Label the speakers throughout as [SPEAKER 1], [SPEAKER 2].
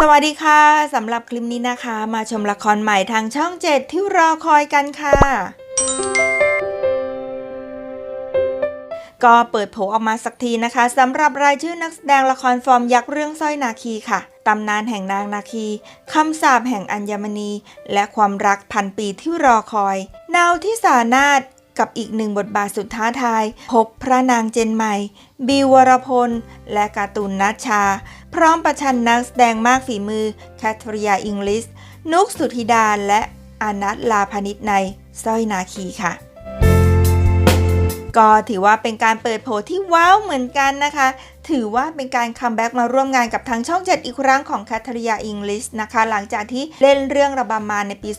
[SPEAKER 1] สวัสดีค่ะสำหรับคลิปนี้นะคะ มาชมละครใหม่ทางช่อง 7 ที่รอคอยกันค่ะ ก็เปิดเผออกมาสักทีนะคะสำหรับรายชื่อนักแสดงละครฟอร์มยักษ์เรื่องสร้อยนาคีค่ะตำนานแห่งนางนาคีคำสาปแห่งอัญมณี และความรักพันปีที่รอคอย นาวที่สานาถกับอีกหนึ่งบทบาทสุดท้าทาย พบพระนางเจนใหม่บิววรพล และการ์ตูนนัชชา พร้อมประชันนักแสดงมากฝีมือแคทริยาอิงลิส นุกสุธิดาและอานัทลาพนิชในสร้อยนาคีค่ะ ก็ถือว่าเป็นการเปิดโผที่ว้าวเหมือนกันนะคะ ถือว่าเป็นการคัมแบ็กมาร่วมงานกับทางช่อง 7 อีกครั้งของแคทริยาอิงลิสนะคะ หลังจากที่เล่นเรื่องระบำมาในปี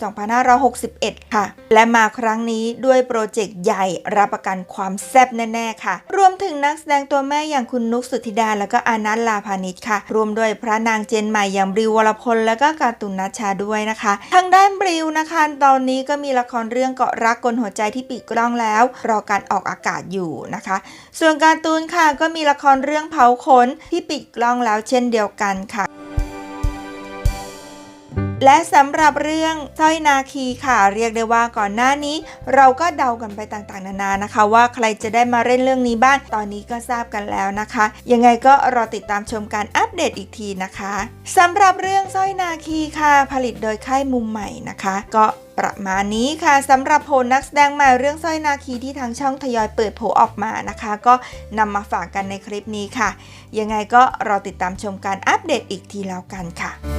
[SPEAKER 1] 2561 ค่ะ และมาครั้งนี้ด้วยโปรเจกต์ใหญ่รับประกันความแซ่บแน่ ๆ ค่ะ รวมถึงนักแสดงตัวแม่อย่างคุณนุกสุธิดา แล้วก็อานัทลาพานิชค่ะ รวมด้วยพระนางเจนใหม่อย่างบริววรพล แล้วก็การ์ตูนนัชชาด้วยนะคะ ทางด้านบริวนะคะ ตอนนี้ก็มีละครเรื่องเกาะรักกลหัวใจที่ปิดกล้องแล้วรอการออกอากาศอยู่นะคะ ส่วนการ์ตูนค่ะก็มีละครเรื่องเผาขนที่ปิดกล้องแล้วเช่นเดียวกันค่ะ และสำหรับเรื่องสร้อยนาคีค่ะ เรียกได้ว่าก่อนหน้านี้ เราก็เดากันไปต่างๆ นานานะคะ ว่าใครจะได้มาเล่นเรื่องนี้บ้างตอนนี้ก็ทราบกันแล้วนะคะ ยังไงก็รอติดตามชมการอัปเดตอีกทีนะคะสำหรับเรื่องสร้อยนาคีค่ะ ผลิตโดยค่ายมุมใหม่นะคะ ก็ประมาณนี้ค่ะสำหรับโผลนักแสดงใหม่เรื่องสร้อยนาคีที่ทางช่องทยอยเปิดโผออกมานะคะ ก็นำมาฝากกันในคลิปนี้ค่ะ ยังไงก็รอติดตามชมการอัปเดตอีกทีแล้วกันค่ะ